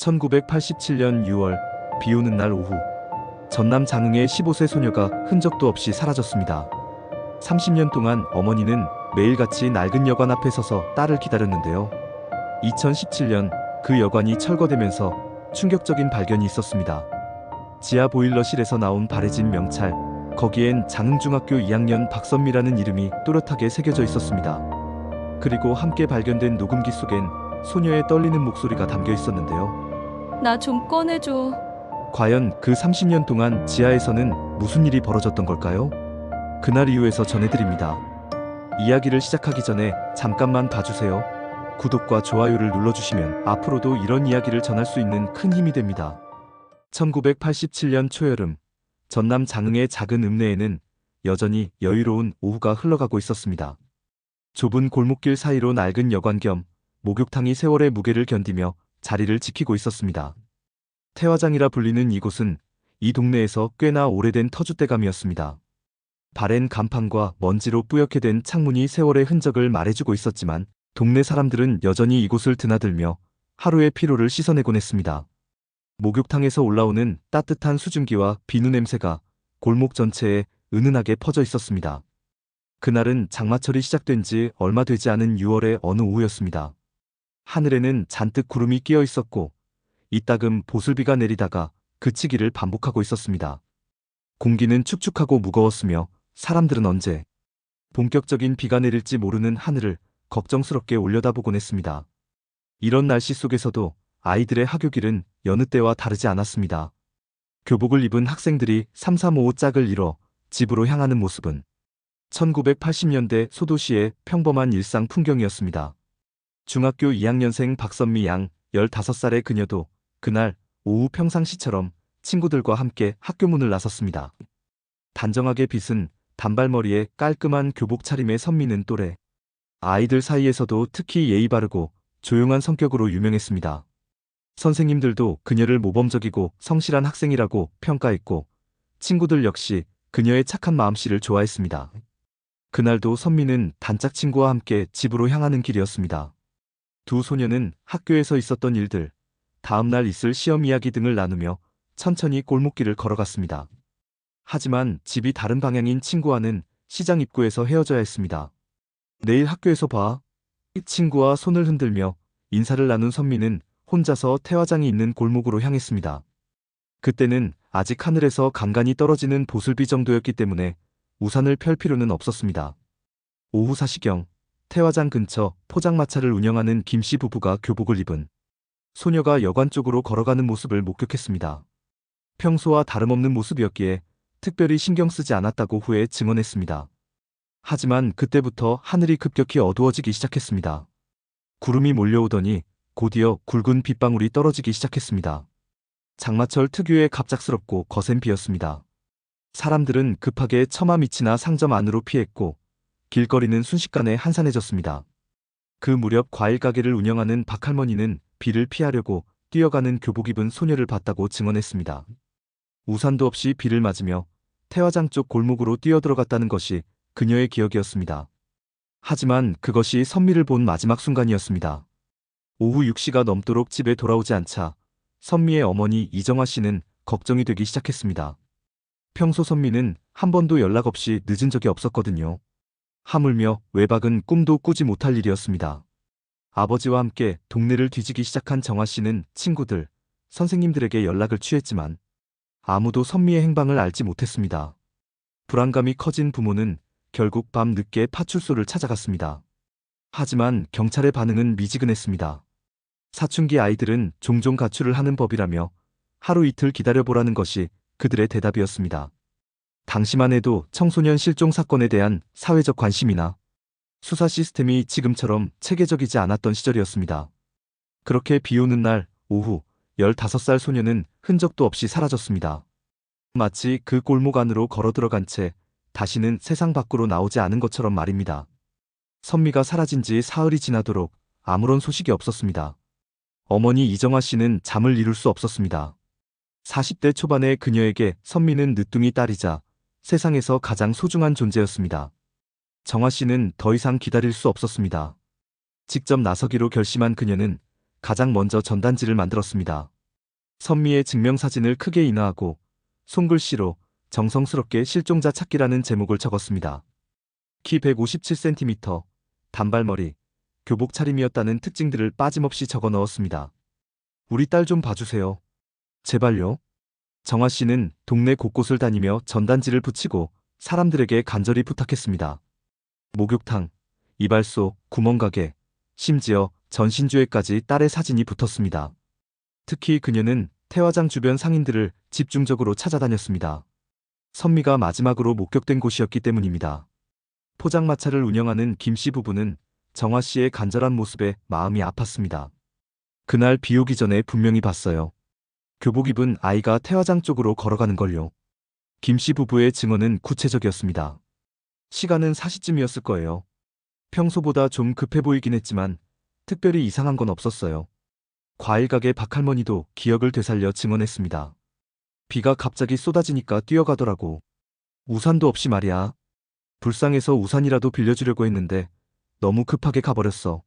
1987년 6월 비 오는 날 오후 전남 장흥의 15세 소녀가 흔적도 없이 사라졌습니다. 30년 동안 어머니는 매일같이 낡은 여관 앞에 서서 딸을 기다렸는데요. 2017년 그 여관이 철거되면서 충격적인 발견이 있었습니다. 지하 보일러실에서 나온 바래진 명찰, 거기엔 장흥중학교 2학년 박선미라는 이름이 또렷하게 새겨져 있었습니다. 그리고 함께 발견된 녹음기 속엔 소녀의 떨리는 목소리가 담겨 있었는데요. 나 좀 꺼내줘. 과연 그 30년 동안 지하에서는 무슨 일이 벌어졌던 걸까요? 그날 이후에서 전해드립니다. 이야기를 시작하기 전에 잠깐만 봐주세요. 구독과 좋아요를 눌러주시면 앞으로도 이런 이야기를 전할 수 있는 큰 힘이 됩니다. 1987년 초여름, 전남 장흥의 작은 읍내에는 여전히 여유로운 오후가 흘러가고 있었습니다. 좁은 골목길 사이로 낡은 여관 겸 목욕탕이 세월의 무게를 견디며 자리를 지키고 있었습니다. 태화장이라 불리는 이곳은 이 동네에서 꽤나 오래된 터줏대감이었습니다. 바랜 간판과 먼지로 뿌옇게 된 창문이 세월의 흔적을 말해주고 있었지만 동네 사람들은 여전히 이곳을 드나들며 하루의 피로를 씻어내곤 했습니다. 목욕탕에서 올라오는 따뜻한 수증기와 비누 냄새가 골목 전체에 은은하게 퍼져 있었습니다. 그날은 장마철이 시작된 지 얼마 되지 않은 6월의 어느 오후였습니다. 하늘에는 잔뜩 구름이 끼어 있었고 이따금 보슬비가 내리다가 그치기를 반복하고 있었습니다. 공기는 축축하고 무거웠으며 사람들은 언제 본격적인 비가 내릴지 모르는 하늘을 걱정스럽게 올려다보곤 했습니다. 이런 날씨 속에서도 아이들의 하교길은 여느 때와 다르지 않았습니다. 교복을 입은 학생들이 335 짝을 이뤄 집으로 향하는 모습은 1980년대 소도시의 평범한 일상 풍경이었습니다. 중학교 2학년생 박선미 양 15살의 그녀도 그날 오후 평상시처럼 친구들과 함께 학교 문을 나섰습니다. 단정하게 빗은 단발머리에 깔끔한 교복 차림의 선미는 또래. 아이들 사이에서도 특히 예의 바르고 조용한 성격으로 유명했습니다. 선생님들도 그녀를 모범적이고 성실한 학생이라고 평가했고 친구들 역시 그녀의 착한 마음씨를 좋아했습니다. 그날도 선미는 단짝 친구와 함께 집으로 향하는 길이었습니다. 두 소녀는 학교에서 있었던 일들, 다음날 있을 시험 이야기 등을 나누며 천천히 골목길을 걸어갔습니다. 하지만 집이 다른 방향인 친구와는 시장 입구에서 헤어져야 했습니다. 내일 학교에서 봐. 이 친구와 손을 흔들며 인사를 나눈 선미는 혼자서 태화장이 있는 골목으로 향했습니다. 그때는 아직 하늘에서 간간히 떨어지는 보슬비 정도였기 때문에 우산을 펼 필요는 없었습니다. 오후 4시경 태화장 근처 포장마차를 운영하는 김씨 부부가 교복을 입은 소녀가 여관 쪽으로 걸어가는 모습을 목격했습니다. 평소와 다름없는 모습이었기에 특별히 신경 쓰지 않았다고 후에 증언했습니다. 하지만 그때부터 하늘이 급격히 어두워지기 시작했습니다. 구름이 몰려오더니 곧이어 굵은 빗방울이 떨어지기 시작했습니다. 장마철 특유의 갑작스럽고 거센 비였습니다. 사람들은 급하게 처마 밑이나 상점 안으로 피했고 길거리는 순식간에 한산해졌습니다. 그 무렵 과일 가게를 운영하는 박할머니는 비를 피하려고 뛰어가는 교복 입은 소녀를 봤다고 증언했습니다. 우산도 없이 비를 맞으며 태화장 쪽 골목으로 뛰어들어갔다는 것이 그녀의 기억이었습니다. 하지만 그것이 선미를 본 마지막 순간이었습니다. 오후 6시가 넘도록 집에 돌아오지 않자 선미의 어머니 이정화 씨는 걱정이 되기 시작했습니다. 평소 선미는 한 번도 연락 없이 늦은 적이 없었거든요. 하물며 외박은 꿈도 꾸지 못할 일이었습니다. 아버지와 함께 동네를 뒤지기 시작한 정화 씨는 친구들, 선생님들에게 연락을 취했지만 아무도 선미의 행방을 알지 못했습니다. 불안감이 커진 부모는 결국 밤 늦게 파출소를 찾아갔습니다. 하지만 경찰의 반응은 미지근했습니다. 사춘기 아이들은 종종 가출을 하는 법이라며 하루 이틀 기다려보라는 것이 그들의 대답이었습니다. 당시만 해도 청소년 실종 사건에 대한 사회적 관심이나 수사 시스템이 지금처럼 체계적이지 않았던 시절이었습니다. 그렇게 비 오는 날 오후 15살 소녀는 흔적도 없이 사라졌습니다. 마치 그 골목 안으로 걸어 들어간 채 다시는 세상 밖으로 나오지 않은 것처럼 말입니다. 선미가 사라진 지 사흘이 지나도록 아무런 소식이 없었습니다. 어머니 이정화 씨는 잠을 이룰 수 없었습니다. 40대 초반의 그녀에게 선미는 늦둥이 딸이자 세상에서 가장 소중한 존재였습니다. 정화 씨는 더 이상 기다릴 수 없었습니다. 직접 나서기로 결심한 그녀는 가장 먼저 전단지를 만들었습니다. 선미의 증명사진을 크게 인화하고 손글씨로 정성스럽게 실종자 찾기라는 제목을 적었습니다. 키 157cm, 단발머리, 교복 차림이었다는 특징들을 빠짐없이 적어 넣었습니다. 우리 딸 좀 봐주세요. 제발요. 정화 씨는 동네 곳곳을 다니며 전단지를 붙이고 사람들에게 간절히 부탁했습니다. 목욕탕, 이발소, 구멍가게, 심지어 전신주에까지 딸의 사진이 붙었습니다. 특히 그녀는 태화장 주변 상인들을 집중적으로 찾아다녔습니다. 선미가 마지막으로 목격된 곳이었기 때문입니다. 포장마차를 운영하는 김 씨 부부는 정화 씨의 간절한 모습에 마음이 아팠습니다. 그날 비 오기 전에 분명히 봤어요. 교복 입은 아이가 태화장 쪽으로 걸어가는 걸요. 김씨 부부의 증언은 구체적이었습니다. 시간은 4시쯤이었을 거예요. 평소보다 좀 급해 보이긴 했지만 특별히 이상한 건 없었어요. 과일 가게 박할머니도 기억을 되살려 증언했습니다. 비가 갑자기 쏟아지니까 뛰어가더라고. 우산도 없이 말이야. 불쌍해서 우산이라도 빌려주려고 했는데 너무 급하게 가버렸어.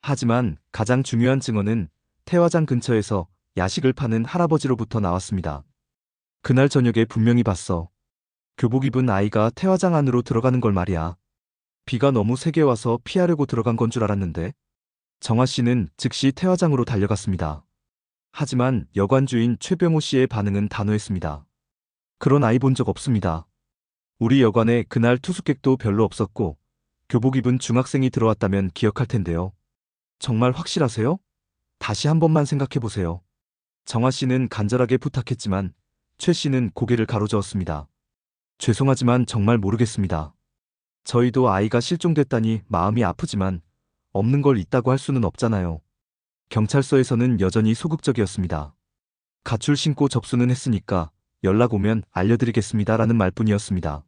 하지만 가장 중요한 증언은 태화장 근처에서 야식을 파는 할아버지로부터 나왔습니다. 그날 저녁에 분명히 봤어. 교복 입은 아이가 태화장 안으로 들어가는 걸 말이야. 비가 너무 세게 와서 피하려고 들어간 건 줄 알았는데 정화 씨는 즉시 태화장으로 달려갔습니다. 하지만 여관 주인 최병호 씨의 반응은 단호했습니다. 그런 아이 본 적 없습니다. 우리 여관에 그날 투숙객도 별로 없었고 교복 입은 중학생이 들어왔다면 기억할 텐데요. 정말 확실하세요? 다시 한 번만 생각해 보세요. 정화 씨는 간절하게 부탁했지만 최 씨는 고개를 가로저었습니다. 죄송하지만 정말 모르겠습니다. 저희도 아이가 실종됐다니 마음이 아프지만 없는 걸 있다고 할 수는 없잖아요. 경찰서에서는 여전히 소극적이었습니다. 가출 신고 접수는 했으니까 연락 오면 알려드리겠습니다 라는 말뿐이었습니다.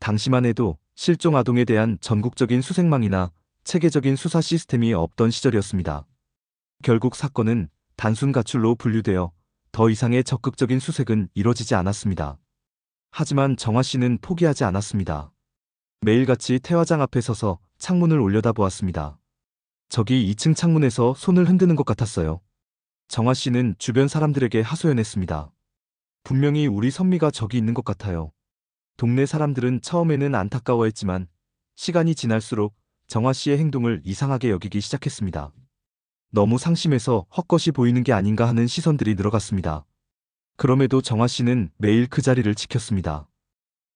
당시만 해도 실종 아동에 대한 전국적인 수색망이나 체계적인 수사 시스템이 없던 시절이었습니다. 결국 사건은 단순 가출로 분류되어 더 이상의 적극적인 수색은 이뤄지지 않았습니다. 하지만 정화 씨는 포기하지 않았습니다. 매일같이 태화장 앞에 서서 창문을 올려다보았습니다. 저기 2층 창문에서 손을 흔드는 것 같았어요. 정화 씨는 주변 사람들에게 하소연했습니다. 분명히 우리 선미가 저기 있는 것 같아요. 동네 사람들은 처음에는 안타까워했지만 시간이 지날수록 정화 씨의 행동을 이상하게 여기기 시작했습니다. 너무 상심해서 헛것이 보이는 게 아닌가 하는 시선들이 늘어갔습니다. 그럼에도 정화 씨는 매일 그 자리를 지켰습니다.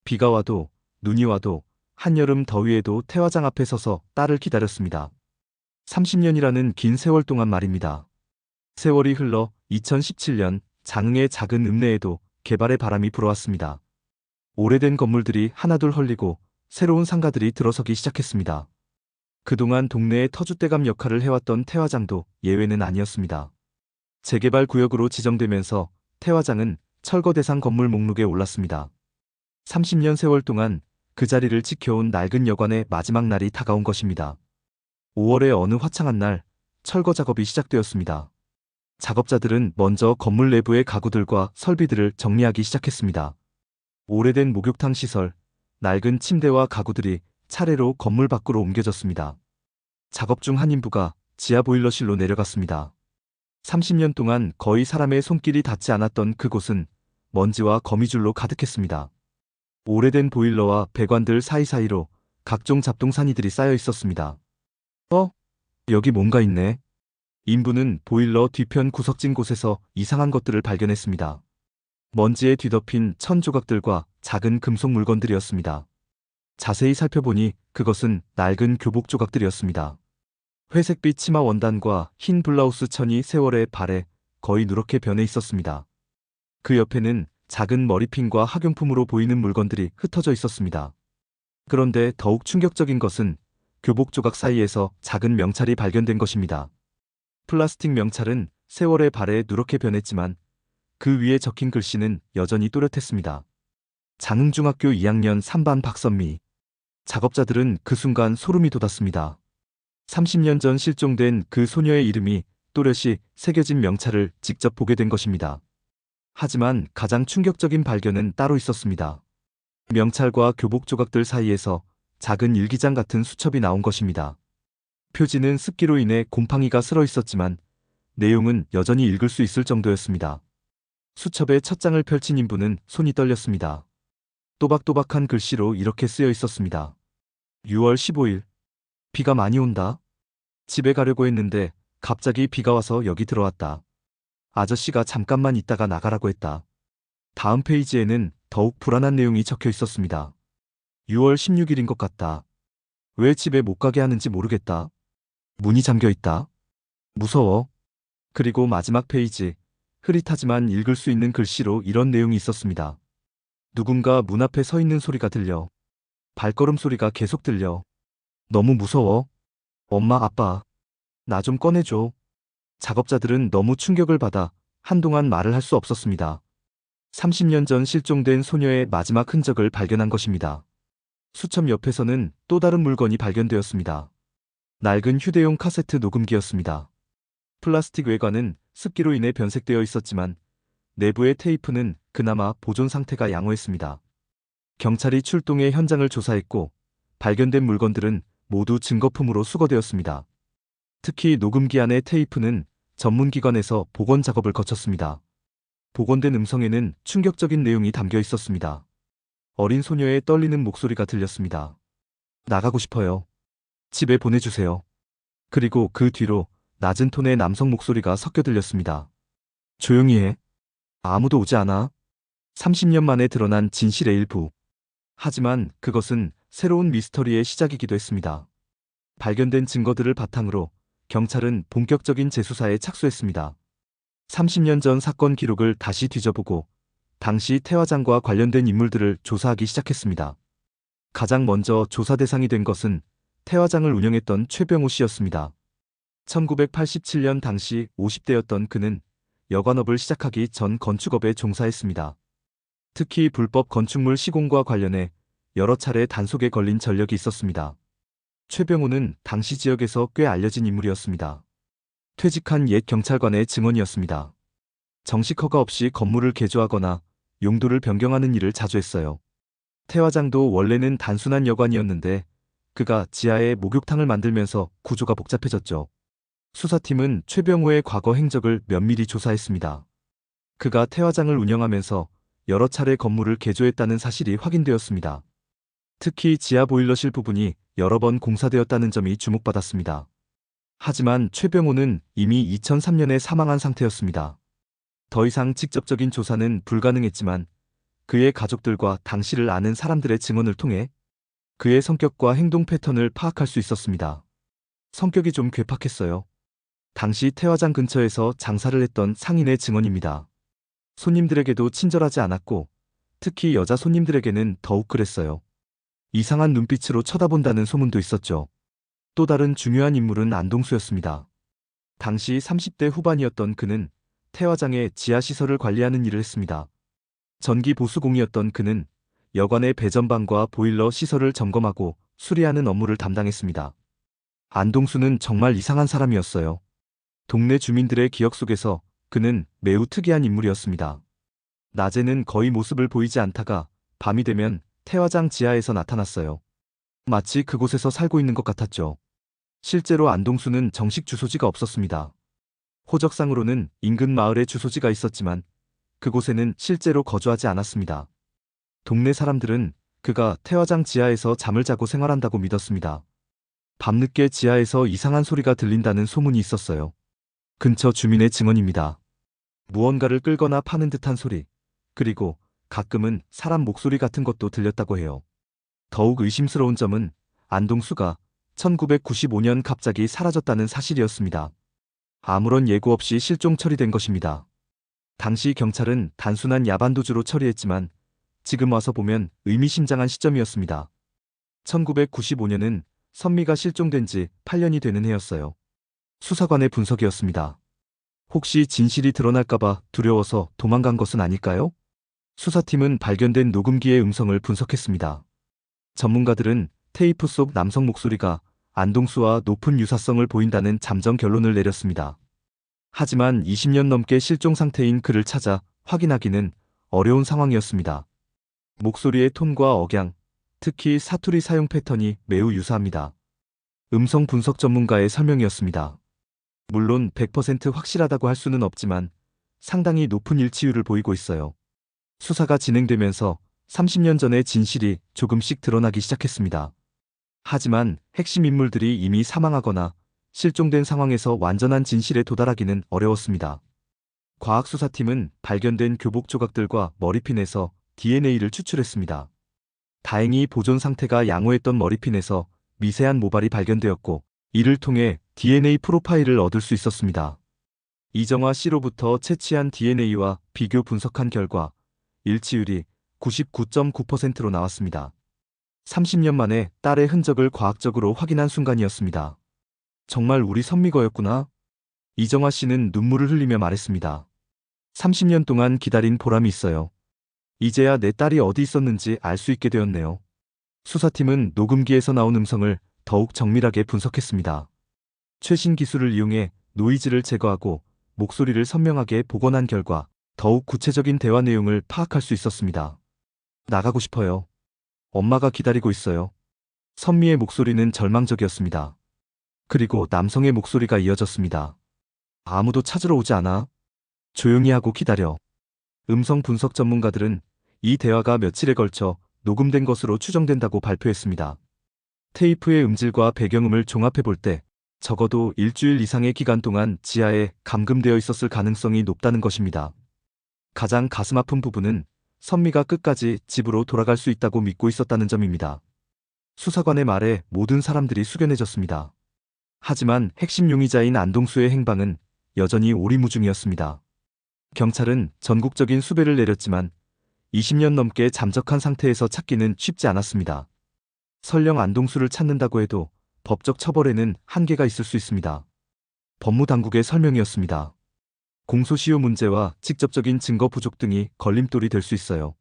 비가 와도 눈이 와도 한여름 더위에도 태화장 앞에 서서 딸을 기다렸습니다. 30년이라는 긴 세월 동안 말입니다. 세월이 흘러 2017년 장흥의 작은 읍내에도 개발의 바람이 불어왔습니다. 오래된 건물들이 하나둘 헐리고 새로운 상가들이 들어서기 시작했습니다. 그동안 동네의 터줏대감 역할을 해왔던 태화장도 예외는 아니었습니다. 재개발 구역으로 지정되면서 태화장은 철거 대상 건물 목록에 올랐습니다. 30년 세월 동안 그 자리를 지켜온 낡은 여관의 마지막 날이 다가온 것입니다. 5월의 어느 화창한 날 철거 작업이 시작되었습니다. 작업자들은 먼저 건물 내부의 가구들과 설비들을 정리하기 시작했습니다. 오래된 목욕탕 시설, 낡은 침대와 가구들이 차례로 건물 밖으로 옮겨졌습니다. 작업 중 한 인부가 지하 보일러실로 내려갔습니다. 30년 동안 거의 사람의 손길이 닿지 않았던 그곳은 먼지와 거미줄로 가득했습니다. 오래된 보일러와 배관들 사이사이로 각종 잡동사니들이 쌓여 있었습니다. 어? 여기 뭔가 있네. 인부는 보일러 뒤편 구석진 곳에서 이상한 것들을 발견했습니다. 먼지에 뒤덮인 천 조각들과 작은 금속 물건들이었습니다. 자세히 살펴보니 그것은 낡은 교복 조각들이었습니다. 회색빛 치마 원단과 흰 블라우스 천이 세월의 발에 거의 누렇게 변해 있었습니다. 그 옆에는 작은 머리핀과 학용품으로 보이는 물건들이 흩어져 있었습니다. 그런데 더욱 충격적인 것은 교복 조각 사이에서 작은 명찰이 발견된 것입니다. 플라스틱 명찰은 세월의 발에 누렇게 변했지만 그 위에 적힌 글씨는 여전히 또렷했습니다. 장흥중학교 2학년 3반 박선미. 작업자들은 그 순간 소름이 돋았습니다. 30년 전 실종된 그 소녀의 이름이 또렷이 새겨진 명찰을 직접 보게 된 것입니다. 하지만 가장 충격적인 발견은 따로 있었습니다. 명찰과 교복 조각들 사이에서 작은 일기장 같은 수첩이 나온 것입니다. 표지는 습기로 인해 곰팡이가 슬어 있었지만 내용은 여전히 읽을 수 있을 정도였습니다. 수첩에 첫 장을 펼친 인부는 손이 떨렸습니다. 또박또박한 글씨로 이렇게 쓰여 있었습니다. 6월 15일. 비가 많이 온다. 집에 가려고 했는데 갑자기 비가 와서 여기 들어왔다. 아저씨가 잠깐만 있다가 나가라고 했다. 다음 페이지에는 더욱 불안한 내용이 적혀 있었습니다. 6월 16일인 것 같다. 왜 집에 못 가게 하는지 모르겠다. 문이 잠겨 있다. 무서워. 그리고 마지막 페이지. 흐릿하지만 읽을 수 있는 글씨로 이런 내용이 있었습니다. 누군가 문 앞에 서 있는 소리가 들려. 발걸음 소리가 계속 들려. 너무 무서워. 엄마, 아빠. 나 좀 꺼내줘. 작업자들은 너무 충격을 받아 한동안 말을 할 수 없었습니다. 30년 전 실종된 소녀의 마지막 흔적을 발견한 것입니다. 수첩 옆에서는 또 다른 물건이 발견되었습니다. 낡은 휴대용 카세트 녹음기였습니다. 플라스틱 외관은 습기로 인해 변색되어 있었지만 내부의 테이프는 그나마 보존 상태가 양호했습니다. 경찰이 출동해 현장을 조사했고 발견된 물건들은 모두 증거품으로 수거되었습니다. 특히 녹음기 안의 테이프는 전문기관에서 복원 작업을 거쳤습니다. 복원된 음성에는 충격적인 내용이 담겨 있었습니다. 어린 소녀의 떨리는 목소리가 들렸습니다. 나가고 싶어요. 집에 보내주세요. 그리고 그 뒤로 낮은 톤의 남성 목소리가 섞여 들렸습니다. 조용히 해. 아무도 오지 않아. 30년 만에 드러난 진실의 일부. 하지만 그것은 새로운 미스터리의 시작이기도 했습니다. 발견된 증거들을 바탕으로 경찰은 본격적인 재수사에 착수했습니다. 30년 전 사건 기록을 다시 뒤져보고 당시 태화장과 관련된 인물들을 조사하기 시작했습니다. 가장 먼저 조사 대상이 된 것은 태화장을 운영했던 최병호 씨였습니다. 1987년 당시 50대였던 그는 여관업을 시작하기 전 건축업에 종사했습니다. 특히 불법 건축물 시공과 관련해 여러 차례 단속에 걸린 전력이 있었습니다. 최병호는 당시 지역에서 꽤 알려진 인물이었습니다. 퇴직한 옛 경찰관의 증언이었습니다. 정식 허가 없이 건물을 개조하거나 용도를 변경하는 일을 자주 했어요. 태화장도 원래는 단순한 여관이었는데 그가 지하에 목욕탕을 만들면서 구조가 복잡해졌죠. 수사팀은 최병호의 과거 행적을 면밀히 조사했습니다. 그가 태화장을 운영하면서 여러 차례 건물을 개조했다는 사실이 확인되었습니다. 특히 지하 보일러실 부분이 여러 번 공사되었다는 점이 주목받았습니다. 하지만 최병호는 이미 2003년에 사망한 상태였습니다. 더 이상 직접적인 조사는 불가능했지만 그의 가족들과 당시를 아는 사람들의 증언을 통해 그의 성격과 행동 패턴을 파악할 수 있었습니다. 성격이 좀 괴팍했어요. 당시 태화장 근처에서 장사를 했던 상인의 증언입니다. 손님들에게도 친절하지 않았고 특히 여자 손님들에게는 더욱 그랬어요. 이상한 눈빛으로 쳐다본다는 소문도 있었죠. 또 다른 중요한 인물은 안동수였습니다. 당시 30대 후반이었던 그는 태화장의 지하시설을 관리하는 일을 했습니다. 전기 보수공이었던 그는 여관의 배전방과 보일러 시설을 점검하고 수리하는 업무를 담당했습니다. 안동수는 정말 이상한 사람이었어요. 동네 주민들의 기억 속에서 그는 매우 특이한 인물이었습니다. 낮에는 거의 모습을 보이지 않다가 밤이 되면 태화장 지하에서 나타났어요. 마치 그곳에서 살고 있는 것 같았죠. 실제로 안동수는 정식 주소지가 없었습니다. 호적상으로는 인근 마을에 주소지가 있었지만 그곳에는 실제로 거주하지 않았습니다. 동네 사람들은 그가 태화장 지하에서 잠을 자고 생활한다고 믿었습니다. 밤늦게 지하에서 이상한 소리가 들린다는 소문이 있었어요. 근처 주민의 증언입니다. 무언가를 끌거나 파는 듯한 소리, 그리고 가끔은 사람 목소리 같은 것도 들렸다고 해요. 더욱 의심스러운 점은 안동수가 1995년 갑자기 사라졌다는 사실이었습니다. 아무런 예고 없이 실종 처리된 것입니다. 당시 경찰은 단순한 야반도주로 처리했지만 지금 와서 보면 의미심장한 시점이었습니다. 1995년은 선미가 실종된 지 8년이 되는 해였어요. 수사관의 분석이었습니다. 혹시 진실이 드러날까봐 두려워서 도망간 것은 아닐까요? 수사팀은 발견된 녹음기의 음성을 분석했습니다. 전문가들은 테이프 속 남성 목소리가 안동수와 높은 유사성을 보인다는 잠정 결론을 내렸습니다. 하지만 20년 넘게 실종 상태인 그를 찾아 확인하기는 어려운 상황이었습니다. 목소리의 톤과 억양, 특히 사투리 사용 패턴이 매우 유사합니다. 음성 분석 전문가의 설명이었습니다. 물론 100% 확실하다고 할 수는 없지만 상당히 높은 일치율을 보이고 있어요. 수사가 진행되면서 30년 전의 진실이 조금씩 드러나기 시작했습니다. 하지만 핵심 인물들이 이미 사망하거나 실종된 상황에서 완전한 진실에 도달하기는 어려웠습니다. 과학수사팀은 발견된 교복 조각들과 머리핀에서 DNA를 추출했습니다. 다행히 보존 상태가 양호했던 머리핀에서 미세한 모발이 발견되었고 이를 통해 DNA 프로파일을 얻을 수 있었습니다. 이정화 씨로부터 채취한 DNA와 비교 분석한 결과 일치율이 99.9%로 나왔습니다. 30년 만에 딸의 흔적을 과학적으로 확인한 순간이었습니다. 정말 우리 선미거였구나. 이정화 씨는 눈물을 흘리며 말했습니다. 30년 동안 기다린 보람이 있어요. 이제야 내 딸이 어디 있었는지 알 수 있게 되었네요. 수사팀은 녹음기에서 나온 음성을 더욱 정밀하게 분석했습니다. 최신 기술을 이용해 노이즈를 제거하고 목소리를 선명하게 복원한 결과 더욱 구체적인 대화 내용을 파악할 수 있었습니다. 나가고 싶어요. 엄마가 기다리고 있어요. 선미의 목소리는 절망적이었습니다. 그리고 남성의 목소리가 이어졌습니다. 아무도 찾으러 오지 않아. 조용히 하고 기다려. 음성 분석 전문가들은 이 대화가 며칠에 걸쳐 녹음된 것으로 추정된다고 발표했습니다. 테이프의 음질과 배경음을 종합해 볼 때 적어도 일주일 이상의 기간 동안 지하에 감금되어 있었을 가능성이 높다는 것입니다. 가장 가슴 아픈 부분은 선미가 끝까지 집으로 돌아갈 수 있다고 믿고 있었다는 점입니다. 수사관의 말에 모든 사람들이 숙연해졌습니다. 하지만 핵심 용의자인 안동수의 행방은 여전히 오리무중이었습니다. 경찰은 전국적인 수배를 내렸지만 20년 넘게 잠적한 상태에서 찾기는 쉽지 않았습니다. 설령 안동수를 찾는다고 해도 법적 처벌에는 한계가 있을 수 있습니다. 법무당국의 설명이었습니다. 공소시효 문제와 직접적인 증거 부족 등이 걸림돌이 될 수 있어요.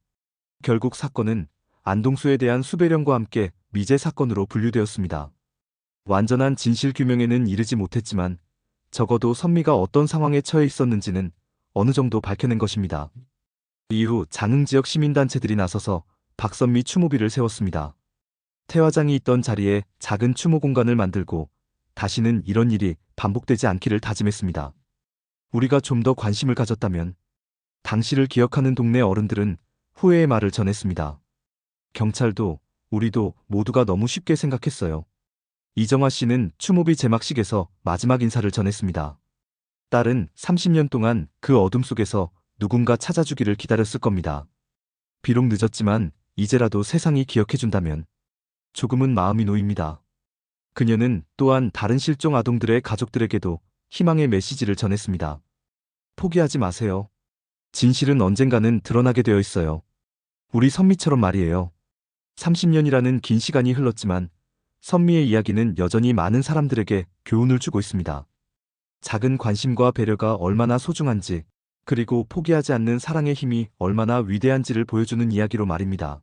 결국 사건은 안동수에 대한 수배령과 함께 미제 사건으로 분류되었습니다. 완전한 진실 규명에는 이르지 못했지만 적어도 선미가 어떤 상황에 처해 있었는지는 어느 정도 밝혀낸 것입니다. 이후 장흥 지역 시민단체들이 나서서 박선미 추모비를 세웠습니다. 태화장이 있던 자리에 작은 추모 공간을 만들고 다시는 이런 일이 반복되지 않기를 다짐했습니다. 우리가 좀 더 관심을 가졌다면 당시를 기억하는 동네 어른들은 후회의 말을 전했습니다. 경찰도 우리도 모두가 너무 쉽게 생각했어요. 이정화 씨는 추모비 제막식에서 마지막 인사를 전했습니다. 딸은 30년 동안 그 어둠 속에서 누군가 찾아주기를 기다렸을 겁니다. 비록 늦었지만 이제라도 세상이 기억해준다면 조금은 마음이 놓입니다. 그녀는 또한 다른 실종 아동들의 가족들에게도 희망의 메시지를 전했습니다. 포기하지 마세요. 진실은 언젠가는 드러나게 되어 있어요. 우리 선미처럼 말이에요. 30년이라는 긴 시간이 흘렀지만 선미의 이야기는 여전히 많은 사람들에게 교훈을 주고 있습니다. 작은 관심과 배려가 얼마나 소중한지, 그리고 포기하지 않는 사랑의 힘이 얼마나 위대한지를 보여주는 이야기로 말입니다.